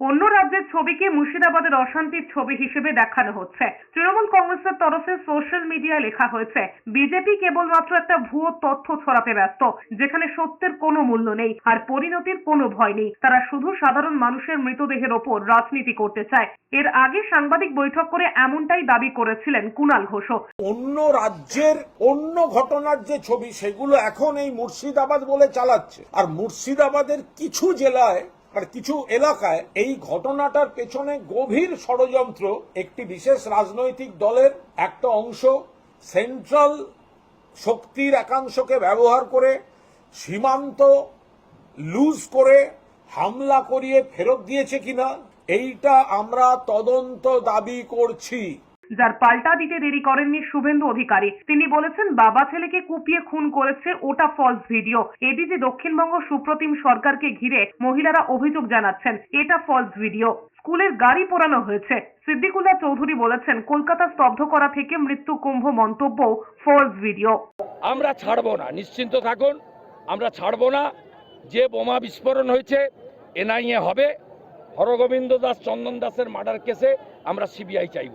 অন্য রাজ্যের ছবিকে মুর্শিদাবাদের অশান্তির ছবি হিসেবে দেখানো হচ্ছে। তৃণমূল কংগ্রেসের তরফে সোশ্যাল মিডিয়ায় লেখা হয়েছে, বিজেপি কেবলমাত্র একটা ভুয়ো তথ্য ছড়াতে ব্যস্ত, যেখানে সত্যের কোনো মূল্য নেই আর পরিণতির কোনো ভয় নেই। তারা শুধু সাধারণ মানুষের মৃতদেহের ওপর রাজনীতি করতে চায়। এর আগে সাংবাদিক বৈঠক করে এমনটাই দাবি করেছিলেন কুণাল ঘোষও। অন্য রাজ্যের অন্য ঘটনার যে ছবি, সেগুলো এখন এই মুর্শিদাবাদ বলে চালাচ্ছে। আর মুর্শিদাবাদের কিছু জেলায় আর কিছু এলাকায় এই ঘটনাটার পেছনে গভীর ষড়যন্ত্র একটি বিশেষ রাজনৈতিক দলের একটা অংশ সেন্ট্রাল শক্তির একাংশকে ব্যবহার করে সীমান্ত লুজ করে হামলা করিয়ে ফেরত দিয়েছে কিনা, এইটা আমরা তদন্ত দাবি করছি। যার পাল্টা দিতে দেরি করেননি শুভেন্দু অধিকারী। তিনি বলেছেন, বাবা ছেলেকে কুপিয়ে খুন করেছে ওটা false video ADG Dakshinbanga Supratim সরকারকে ঘিরে মহিলারা অভিযোগ জানাচ্ছেন, এটা ফলস ভিডিও স্কুলের গাড়ি পোড়ানো হয়েছে। সিদ্দিকুল্লাহ চৌধুরী বলেছেন, কলকাতা স্তব্ধ করা থেকে মৃত্যু কুম্ভ মন্তব্য ফলস ভিডিও আমরা ছাড়বো না, নিশ্চিন্ত থাকুন, আমরা ছাড়বো না। যে বোমা বিস্ফোরণ হয়েছে, এনআইএ হবে। হরগোবিন্দ দাস, চন্দন দাসের মার্ডার কেসে আমরা সিবিআই চাইব।